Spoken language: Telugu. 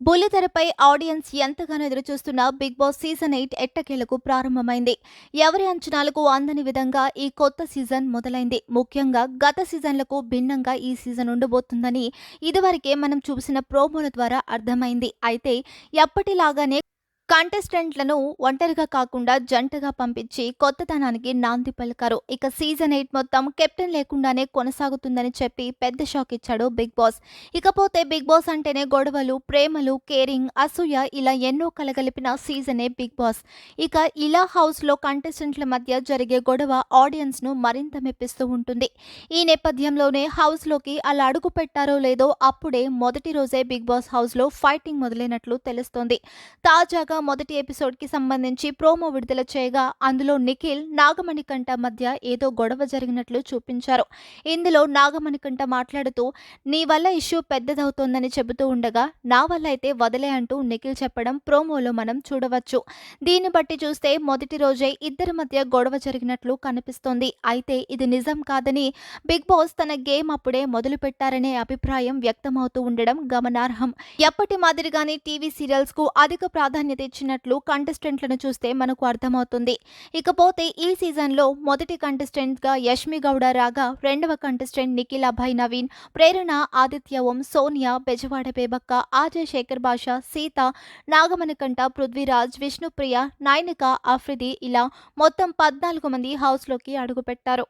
బుల్లితెరపై ఆడియన్స్ ఎంతగానో ఎదురుచూస్తున్న బిగ్ బాస్ సీజన్ ఎయిట్ ఎట్టకేలకు ప్రారంభమైంది. ఎవరి అంచనాలకు అందని విధంగా ఈ కొత్త సీజన్ మొదలైంది. ముఖ్యంగా గత సీజన్లకు భిన్నంగా ఈ సీజన్ ఉండబోతుందని ఇదివరకే మనం చూసిన ప్రోమోల ద్వారా అర్థమైంది. అయితే ఎప్పటిలాగానే కంటెస్టెంట్లను ఒంటరిగా కాకుండా జంటగా పంపించి కొత్తతనానికి నాంది పలికారు. ఇక సీజన్ ఎయిట్ మొత్తం కెప్టెన్ లేకుండానే కొనసాగుతుందని చెప్పి పెద్ద షాక్ ఇచ్చాడు బిగ్ బాస్. ఇకపోతే బిగ్ బాస్ అంటేనే గొడవలు ప్రేమలు కేరింగ్ అసూయ ఇలా ఎన్నో కలగలిపిన సీజనే బిగ్ బాస్. ఇక ఇలా హౌస్లో కంటెస్టెంట్ల మధ్య జరిగే గొడవ ఆడియన్స్ను మరింత మెప్పిస్తూ ఉంటుంది. ఈ నేపథ్యంలోనే హౌస్లోకి అలా అడుగు పెట్టారో లేదో అప్పుడే మొదటి రోజే బిగ్ బాస్ హౌస్లో ఫైటింగ్ మొదలైనట్లు తెలుస్తోంది. తాజాగా మొదటి ఎపిసోడ్కి సంబంధించి ప్రోమో విడుదల చేయగా అందులో నిఖిల్ నాగమణికంఠ మధ్య ఏదో గొడవ జరిగినట్లు చూపించారు. ఇందులో నాగమణికంఠ మాట్లాడుతూ నీ వల్ల ఇష్యూ పెద్దదవుతోందని చెబుతూ ఉండగా నా వల్ల అయితే వదిలే అంటూ నిఖిల్ చెప్పడం ప్రోమోలో మనం చూడవచ్చు. దీన్ని బట్టి చూస్తే మొదటి రోజే ఇద్దరి మధ్య గొడవ జరిగినట్లు కనిపిస్తోంది. అయితే ఇది నిజం కాదని బిగ్ బాస్ తన గేమ్ అప్పుడే మొదలు పెట్టారనే అభిప్రాయం వ్యక్తమవుతూ ఉండడం గమనార్హం. ఎప్పటి మాదిరిగానే టీవీ సీరియల్స్కు అధిక ప్రాధాన్యత ఇచ్చినట్లు కంటెస్టెంట్లను చూస్తే మనకు అర్థమవుతుంది. ఇకపోతే ఈ సీజన్లో మొదటి కంటెస్టెంట్గా యష్మి గౌడ రాగా రెండవ కంటెస్టెంట్ నిఖిల్ అభయ్ నవీన్ ప్రేరణ ఆదిత్య ఓం సోనియా బెజవాడ బేబక్క ఆజయ్ శేఖర్ బాష సీత నాగమణికంఠ పృథ్వీరాజ్ విష్ణుప్రియ నైనిక అఫ్రిది ఇలా మొత్తం పద్నాలుగు మంది హౌస్లోకి అడుగుపెట్టారు.